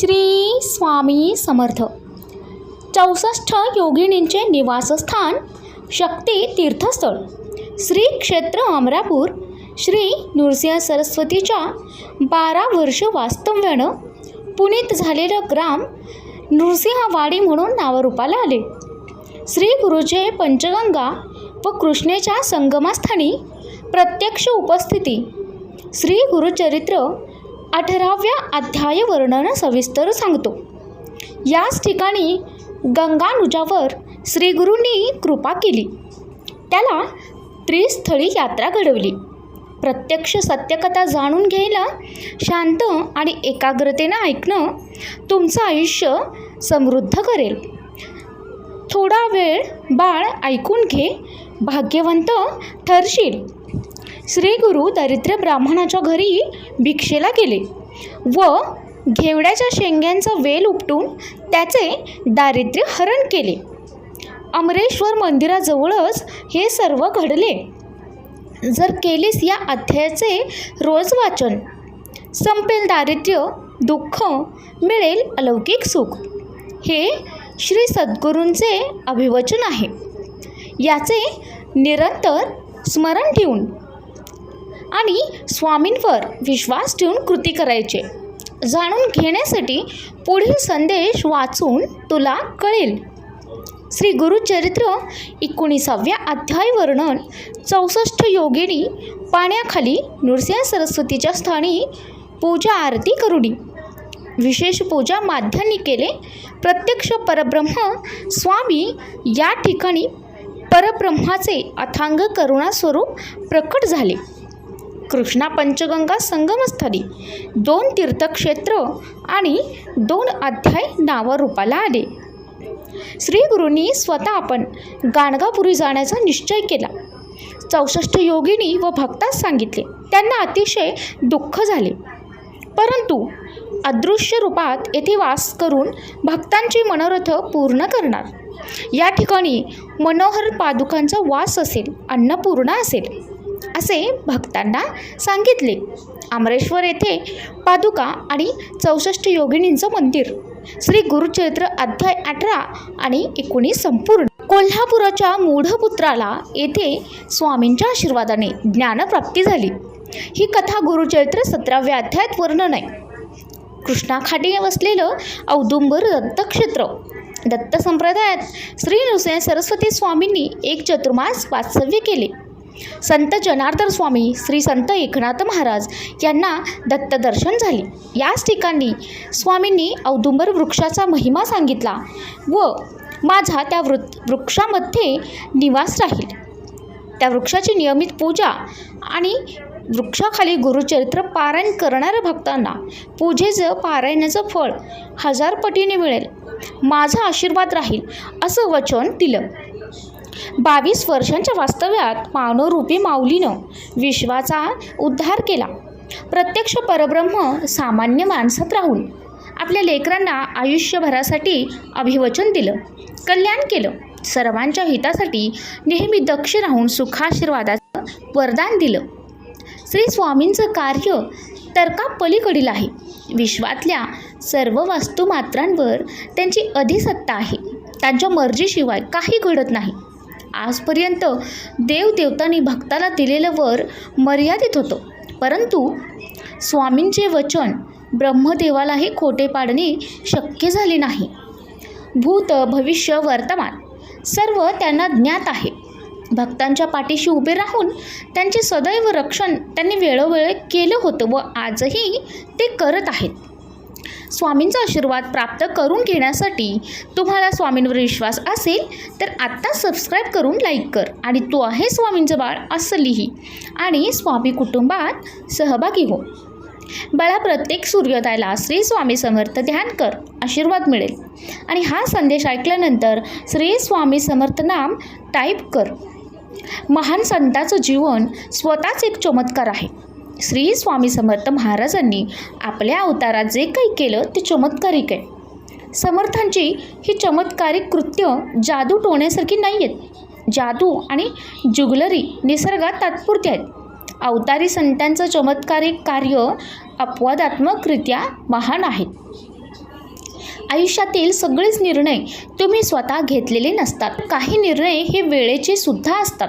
श्री स्वामी समर्थ. चौसष्ट योगिनींचे निवासस्थान शक्ती तीर्थस्थळ. श्री क्षेत्र अमरापूर. श्री नृसिंह सरस्वतीच्या बारा वर्ष वास्तव्यानं पुनीत झालेलं ग्राम नृसिंहवाडी म्हणून नावरूपाला आले. श्री गुरुचे पंचगंगा व कृष्णेच्या संगमास्थानी प्रत्यक्ष उपस्थिती. श्री गुरुचरित्र अठराव्या अध्याय वर्णन सविस्तर सांगतो. याच ठिकाणी गंगानुजावर श्रीगुरूंनी कृपा केली. त्याला त्रिस्थळी यात्रा घडवली. प्रत्यक्ष सत्यकथा जाणून घ्यायला शांत आणि एकाग्रतेनं ऐकणं तुमचं आयुष्य समृद्ध करेल. थोडा वेळ बाळ ऐकून घे भाग्यवंत ठरशील. श्री गुरु दरिद्र ब्राह्मणाच्या घरी भिक्षेला गेले व घेवड्याच्या शेंग्यांचा वेल उपटून त्याचे दारिद्र्य हरण केले. अमरेश्वर मंदिराजवळच हे सर्व घडले. जर केलीस या अध्यायाचे रोज वाचन संपेल दारिद्र्य दुःख मिळेल अलौकिक सुख. हे श्री सद्गुरूंचे अभिवचन आहे. याचे निरंतर स्मरण ठेवून आणि स्वामींवर विश्वास ठेवून कृती करायचे. जाणून घेण्यासाठी पुढील संदेश वाचून तुला कळेल. श्री गुरुचरित्र एकोणीसाव्या अध्याय वर्णन चौसष्ट योगिनी पाण्याखाली नृसिंह सरस्वतीच्या स्थानी पूजा आरती करुणी. विशेष पूजा माध्यांनी केले. प्रत्यक्ष परब्रह्म स्वामी या ठिकाणी परब्रह्माचे अथांग करुणा स्वरूप प्रकट झाले. कृष्णा पंचगंगा संगमस्थली दोन तीर्थक्षेत्र आणि दोन अध्याय नावारूपाला आले. श्री गुरूंनी स्वतः आपण गाणगापुरी जाण्याचा निश्चय केला. चौसष्ट योगिनी व भक्तास सांगितले. त्यांना अतिशय दुःख झाले. परंतु अदृश्य रूपात येथे वास करून भक्तांची मनोरथ पूर्ण करणार. या ठिकाणी मनोहर पादुकांचा वास असेल अन्नपूर्णा असेल. असे भक्तांना सांगितले. आमरेश्वर येथे पादुका आणि चौसष्ट योगिनींचं मंदिर. श्री गुरुचरित्र अध्याय अठरा आणि एकोणीस संपूर्ण. कोल्हापुराच्या मूढपुत्राला येथे स्वामींच्या आशीर्वादाने ज्ञानप्राप्ती झाली. ही कथा गुरुचरित्र सतराव्या अध्यायात वर्णन आहे. कृष्णाखाटी वसलेलं औदुंबर दत्तक्षेत्र. दत्त संप्रदायात श्री नृसिंह सरस्वती स्वामींनी एक चतुर्मास वास्तव्य केले. संत जनार्दन स्वामी श्री संत एकनाथ महाराज यांना दत्तदर्शन झाले. याच ठिकाणी स्वामींनी औदुंबर वृक्षाचा महिमा सांगितला व माझा त्या वृ वृक्षामध्ये निवास राहील. त्या वृक्षाची नियमित पूजा आणि वृक्षाखाली गुरुचरित्र पारायण करणाऱ्या भक्तांना पूजेचं पारायणाचं फळ हजार पटीने मिळेल. माझा आशीर्वाद राहील असं वचन दिलं. बावीस वर्षांच्या वास्तव्यात मानवरूपी माऊलीनं विश्वाचा उद्धार केला. प्रत्यक्ष परब्रह्म सामान्य माणसात राहून आपल्या लेकरांना आयुष्यभरासाठी अभिवचन दिलं कल्याण केलं सर्वांच्या हितासाठी नेहमी दक्ष राहून सुखाशीर्वादाचं वरदान दिलं. श्री स्वामींचं कार्य तर्कापलीकडील आहे. विश्वातल्या सर्व वास्तुमात्रांवर त्यांची अधिसत्ता आहे. त्यांच्या मर्जीशिवाय काही घडत नाही. आजपर्यंत देवदेवतांनी भक्ताला दिलेलं वर मर्यादित होतं. परंतु स्वामींचे वचन ब्रह्मदेवालाही खोटे पाडणे शक्य झाले नाही. भूत भविष्य वर्तमान सर्व त्यांना ज्ञात आहे. भक्तांच्या पाठीशी उभे राहून त्यांचे सदैव रक्षण त्यांनी वेळोवेळी केलं होतं व आजही ते करत आहेत. स्वामींचा आशीर्वाद प्राप्त करून घेण्यासाठी तुम्हाला स्वामींवर विश्वास असेल तर आत्ता सबस्क्राईब करून लाईक कर. आणि तू आहे स्वामींचं बाळ असं लिही आणि स्वामी कुटुंबात सहभागी हो. बाळा प्रत्येक सूर्योदयाला श्री स्वामी समर्थ ध्यान कर. आशीर्वाद मिळेल. आणि हा संदेश ऐकल्यानंतर श्री स्वामी समर्थ नाम टाईप कर. महान संताचं जीवन स्वतःच एक चमत्कार आहे. श्री स्वामी समर्थ महाराजांनी आपल्या अवतारात जे काही केलं ते चमत्कारिक आहे. समर्थांची ही चमत्कारिक कृत्य जादू टोण्यासारखी नाही आहेत. जादू आणि जुगलरी निसर्गात तात्पुरते आहेत. अवतारी संतांचं चमत्कारिक कार्य अपवादात्मकरित्या महान आहेत आयुष्यातील सगळेच निर्णय तुम्ही स्वतः घेतलेले नसतात. काही निर्णय हे वेळेचे सुद्धा असतात.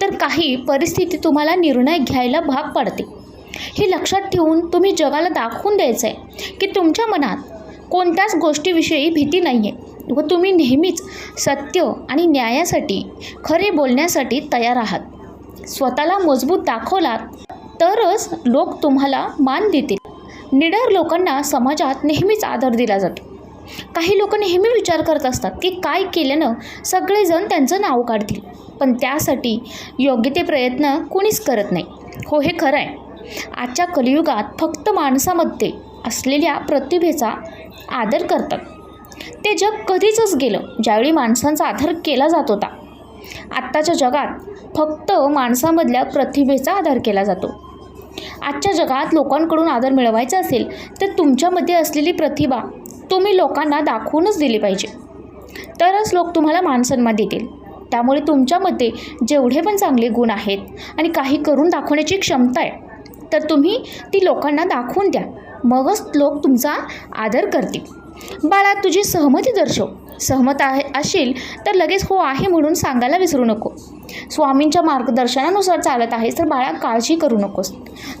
तर काही परिस्थिती तुम्हाला निर्णय घ्यायला भाग पाडते. हे लक्षात ठेवून तुम्ही जगाला दाखवून द्यायचं आहे की तुमच्या मनात कोणत्याच गोष्टीविषयी भीती नाही आहे व तुम्ही नेहमीच सत्य आणि न्यायासाठी खरे बोलण्यासाठी तयार आहात. स्वतःला मजबूत दाखवलात तरच लोक तुम्हाला मान देतील. निडर लोकांना समाजात नेहमीच आदर दिला जातो. काही लोक नेहमी विचार करत असतात की काय केल्यानं सगळेजण त्यांचं नाव काढतील. पण त्यासाठी योग्य ते प्रयत्न कुणीच करत नाही. हो हे खरं आहे. आजच्या कलियुगात फक्त माणसामध्ये असलेल्या प्रतिभेचा आदर करतात. ते जग कधीचच गेलं ज्यावेळी माणसांचा आदर केला जात होता. आत्ताच्या जगात फक्त माणसामधल्या प्रतिभेचा आधार केला जातो. आजच्या जगात लोकांकडून आदर मिळवायचा असेल तर तुमच्यामध्ये असलेली प्रतिभा तुम्ही लोकांना दाखवूनच दिली पाहिजे. तरच लोक तुम्हाला मानसन्मान देतील. त्यामुळे तुमच्यामध्ये जेवढे पण चांगले गुण आहेत आणि काही करून दाखवण्याची क्षमता आहे तर तुम्ही ती लोकांना दाखवून द्या. मगच लोक तुमचा आदर करतील. बाळा तुझी सहमती दर्शव. सहमत आहे असेल तर लगेच हो आहे म्हणून सांगायला विसरू नको. स्वामींच्या मार्गदर्शनानुसार चालत आहेस तर बाळा काळजी करू नकोस.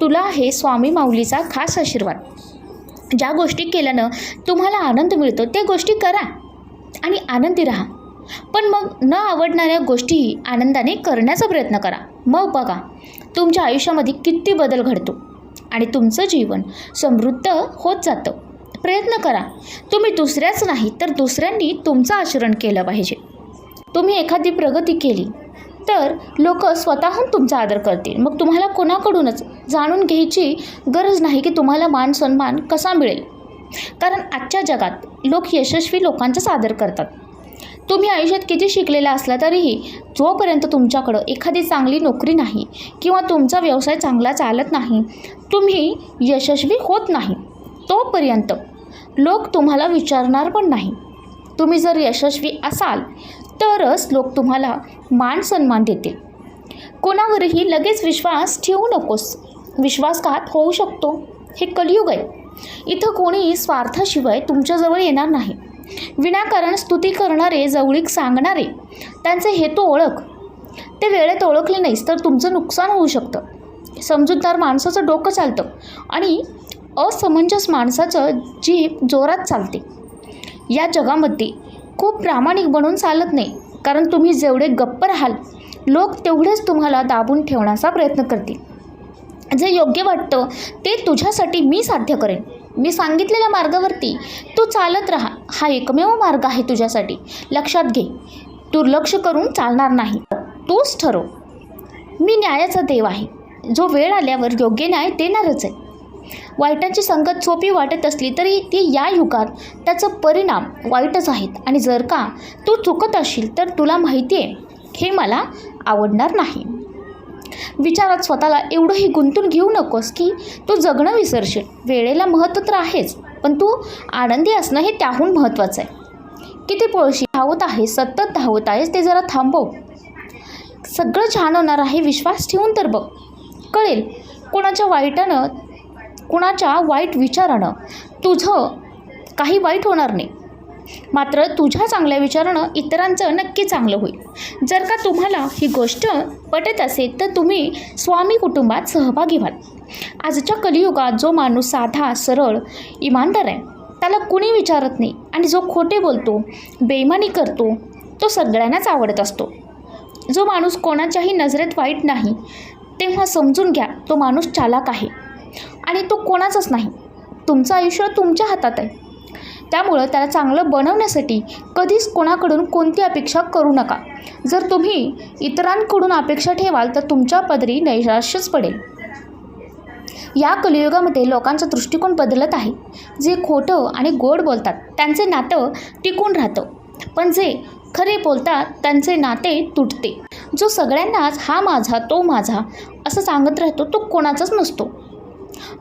तुला आहे स्वामी माऊलीचा खास आशीर्वाद. ज्या गोष्टी केल्यानं तुम्हाला आनंद मिळतो त्या गोष्टी करा आणि आनंदी राहा. पण मग न आवडणाऱ्या गोष्टीही आनंदाने करण्याचा प्रयत्न करा. मग बघा तुमच्या आयुष्यामध्ये किती बदल घडतो आणि तुमचं जीवन समृद्ध होत जातं. प्रयत्न करा. तुम्ही दुसऱ्याच नाही तर दुसऱ्यांनी तुमचं आचरण केलं पाहिजे. तुम्ही एखादी प्रगती केली तर लोक स्वतःहून तुमचा आदर करतील. मग तुम्हाला कोणाकडूनच जाणून घ्यायची गरज नाही की तुम्हाला मान सन्मान कसा मिळेल. कारण आजच्या जगात लोक यशस्वी लोकांचाच आदर करतात. तुम्ही आयुष्यात किती शिकलेला असला तरीही जोपर्यंत तुमच्याकडं एखादी चांगली नोकरी नाही किंवा तुमचा व्यवसाय चांगला चालत नाही तुम्ही यशस्वी होत नाही तोपर्यंत लोक तुम्हाला विचारणार पण नाही. तुम्ही जर यशस्वी असाल तरच लोक तुम्हाला मान सन्मान देतील. कोणावरही लगेच विश्वास ठेवू नकोस. विश्वासघात होऊ शकतो. हे कलियुग आहे. इथं कोणी स्वार्थाशिवाय तुमच्याजवळ येणार नाही. विनाकारण स्तुती करणारे जवळीक सांगणारे त्यांचे हेतू ओळख. ते वेळेत ओळखले नाहीस तर तुमचं नुकसान होऊ शकतं. समजूतदार माणसाचं डोकं चालतं आणि असमंजस माणसाचं जीभ जोरात चालते. या जगामध्ये खूप प्रामाणिक बनून चालत नाही कारण तुम्ही जेवढे गप्प राहाल लोक तेवढेच तुम्हाला दाबून ठेवण्याचा प्रयत्न करतील. जे योग्य वाटतं ते तुझ्यासाठी मी साध्य करेन. मी सांगितलेल्या मार्गावरती तू चालत राहा. हा एकमेव मार्ग आहे तुझ्यासाठी. लक्षात घे. दुर्लक्ष करून चालणार नाही. तूच ठरव. मी न्यायाचा देव आहे. जो वेळ आल्यावर योग्य न्याय देणारच आहे. वाईटाची संगत सोपी वाटत असली तरी ती या युगात त्याचा परिणाम वाईटच आहेत. आणि जर का तू चुकत असशील तर तुला माहिती आहे हे मला आवडणार नाही. विचारात स्वतःला एवढंही गुंतून घेऊ नकोस की तू जगणं विसरशील. वेळेला महत्त्व तर आहेच पण तू आनंदी असणं हे त्याहून महत्त्वाचं आहे. किती पळशी धावत आहे सतत धावत आहेस ते जरा थांबव. सगळं छान होणार आहे विश्वास ठेवून तर बघ. कळेल कोणाच्या वाईटानं कुणाच्या वाईट विचारानं तुझं काही वाईट होणार नाही. मात्र तुझ्या चांगल्या विचारानं इतरांचं नक्की चांगलं होईल. जर का तुम्हाला ही गोष्ट पटत असेल तर तुम्ही स्वामी कुटुंबात सहभागी व्हाल. आजच्या कलियुगात जो माणूस साधा सरळ इमानदार आहे त्याला कुणी विचारत नाही आणि जो खोटे बोलतो बेईमानी करतो तो सगळ्यांनाच आवडत असतो. जो माणूस कोणाच्याही नजरेत वाईट नाही तेव्हा समजून घ्या तो माणूस चालाक आहे आणि तो कोणाचाच नाही. तुमचं आयुष्य तुमच्या हातात आहे. त्यामुळं त्याला चांगलं बनवण्यासाठी कधीच कोणाकडून कोणती अपेक्षा करू नका. जर तुम्ही इतरांकडून अपेक्षा ठेवाल तर तुमच्या पदरी नैराश्यच पडेल. या कलियुगामध्ये लोकांचा दृष्टिकोन बदलत आहे. जे खोटं आणि गोड बोलतात त्यांचे नातं टिकून राहतं. पण जे खरे बोलतात त्यांचे नाते तुटते. जो सगळ्यांनाच हा माझा तो माझा असं सांगत राहतो तो कोणाचाच नसतो.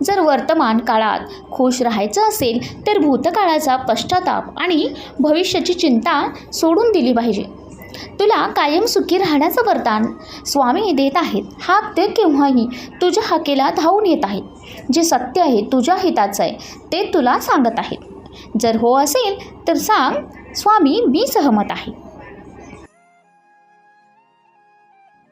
जर वर्तमान काळात खुश राहायचं असेल तर भूतकाळाचा पश्चाताप आणि भविष्याची चिंता सोडून दिली पाहिजे. तुला कायम सुखी राहण्याचं वरदान स्वामी देत आहेत. हा ते केव्हाही. तुझ्या हाकेला धावून येत आहेत जे सत्य आहे तुझ्या हिताचं आहे ते तुला सांगत आहेत जर हो असेल तर सांग स्वामी मी सहमत आहे.